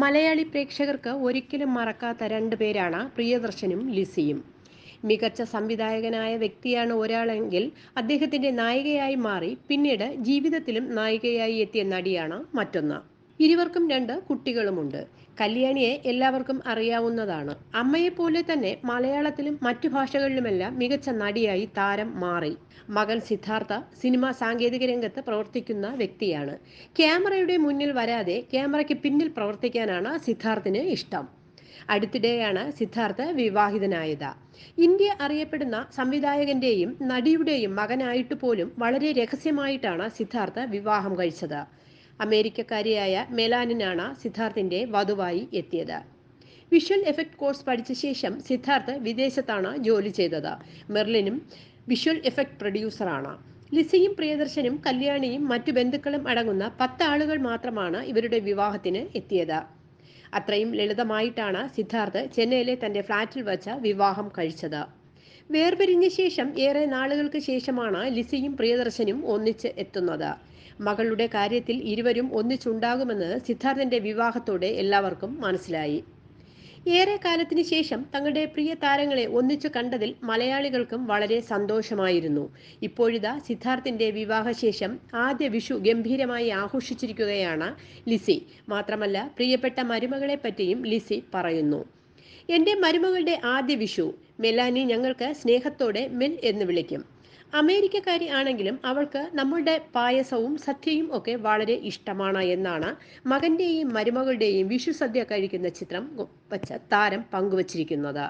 മലയാളി പ്രേക്ഷകർക്ക് ഒരിക്കലും മറക്കാത്ത രണ്ട് പേരാണ് പ്രിയദർശനും ലിസിയും. മികച്ച സംവിധായകനായ വ്യക്തിയാണ് ഒരാളെങ്കിൽ അദ്ദേഹത്തിന്റെ നായികയായി മാറി പിന്നീട് ജീവിതത്തിലും നായികയായി എത്തിയ നടിയാണ് മറ്റൊന്ന്. ഇരുവർക്കും രണ്ട് കുട്ടികളുമുണ്ട്. കല്യാണിയെ എല്ലാവർക്കും അറിയാവുന്നതാണ്. അമ്മയെപ്പോലെ തന്നെ മലയാളത്തിലും മറ്റു ഭാഷകളിലുമെല്ലാം മികച്ച നടിയായി താരം മാറി. മകൻ സിദ്ധാർത്ഥ സിനിമാ സാങ്കേതിക രംഗത്ത് പ്രവർത്തിക്കുന്ന വ്യക്തിയാണ്. ക്യാമറയുടെ മുന്നിൽ വരാതെ ക്യാമറയ്ക്ക് പിന്നിൽ പ്രവർത്തിക്കാനാണ് സിദ്ധാർത്ഥിന് ഇഷ്ടം. അടുത്തിടെയാണ് സിദ്ധാർത്ഥ വിവാഹിതനായത്. ഇന്ത്യ അറിയപ്പെടുന്ന സംവിധായകന്റെയും നടിയുടെയും മകനായിട്ട് പോലും വളരെ രഹസ്യമായിട്ടാണ് സിദ്ധാർത്ഥ വിവാഹം കഴിച്ചത്. അമേരിക്കക്കാരിയായ മെലാനിനാണ് സിദ്ധാർത്ഥിന്റെ വധുവായി എത്തിയത്. വിഷ്വൽ എഫക്ട് കോഴ്സ് പഠിച്ച ശേഷം സിദ്ധാർത്ഥ് വിദേശത്താണ് ജോലി ചെയ്തത്. മെർലിനും വിഷ്വൽ എഫക്ട് പ്രൊഡ്യൂസറാണ്. ലിസിയും പ്രിയദർശനും കല്യാണിയും മറ്റു ബന്ധുക്കളും അടങ്ങുന്ന പത്ത് ആളുകൾ മാത്രമാണ് ഇവരുടെ വിവാഹത്തിന് എത്തിയത്. അത്രയും ലളിതമായിട്ടാണ് സിദ്ധാർത്ഥ് ചെന്നൈയിലെ തന്റെ ഫ്ളാറ്റിൽ വച്ച് വിവാഹം കഴിച്ചത്. വേർപിരിഞ്ഞ ശേഷം ഏറെ നാളുകൾക്ക് ശേഷമാണ് ലിസിയും പ്രിയദർശനും ഒന്നിച്ച് എത്തുന്നത്. മകളുടെ കാര്യത്തിൽ ഇരുവരും ഒന്നിച്ചുണ്ടാകുമെന്ന് സിദ്ധാർത്ഥന്റെ വിവാഹത്തോടെ എല്ലാവർക്കും മനസ്സിലായി. ഏറെ കാലത്തിന് ശേഷം തങ്ങളുടെ പ്രിയ താരങ്ങളെ ഒന്നിച്ചു കണ്ടതിൽ മലയാളികൾക്കും വളരെ സന്തോഷമായിരുന്നു. ഇപ്പോഴിതാ സിദ്ധാർത്ഥിന്റെ വിവാഹശേഷം ആദ്യ വിഷു ഗംഭീരമായി ആഘോഷിച്ചിരിക്കുകയാണ് ലിസി. മാത്രമല്ല പ്രിയപ്പെട്ട മരുമകളെ പറ്റിയും ലിസി പറയുന്നു. എന്റെ മരുമകളുടെ ആദ്യ വിഷു. മെലാനി ഞങ്ങൾക്ക് സ്നേഹത്തോടെ മെൽ എന്ന് വിളിക്കും. അമേരിക്കക്കാരി ആണെങ്കിലും അവൾക്ക് നമ്മളുടെ പായസവും സദ്യയും ഒക്കെ വളരെ ഇഷ്ടമാണ് എന്നാണ് മകന്റെയും മരുമകളുടെയും വിഷു സദ്യ കഴിക്കുന്ന ചിത്രം വച്ച താരം പങ്കുവച്ചിരിക്കുന്നത്.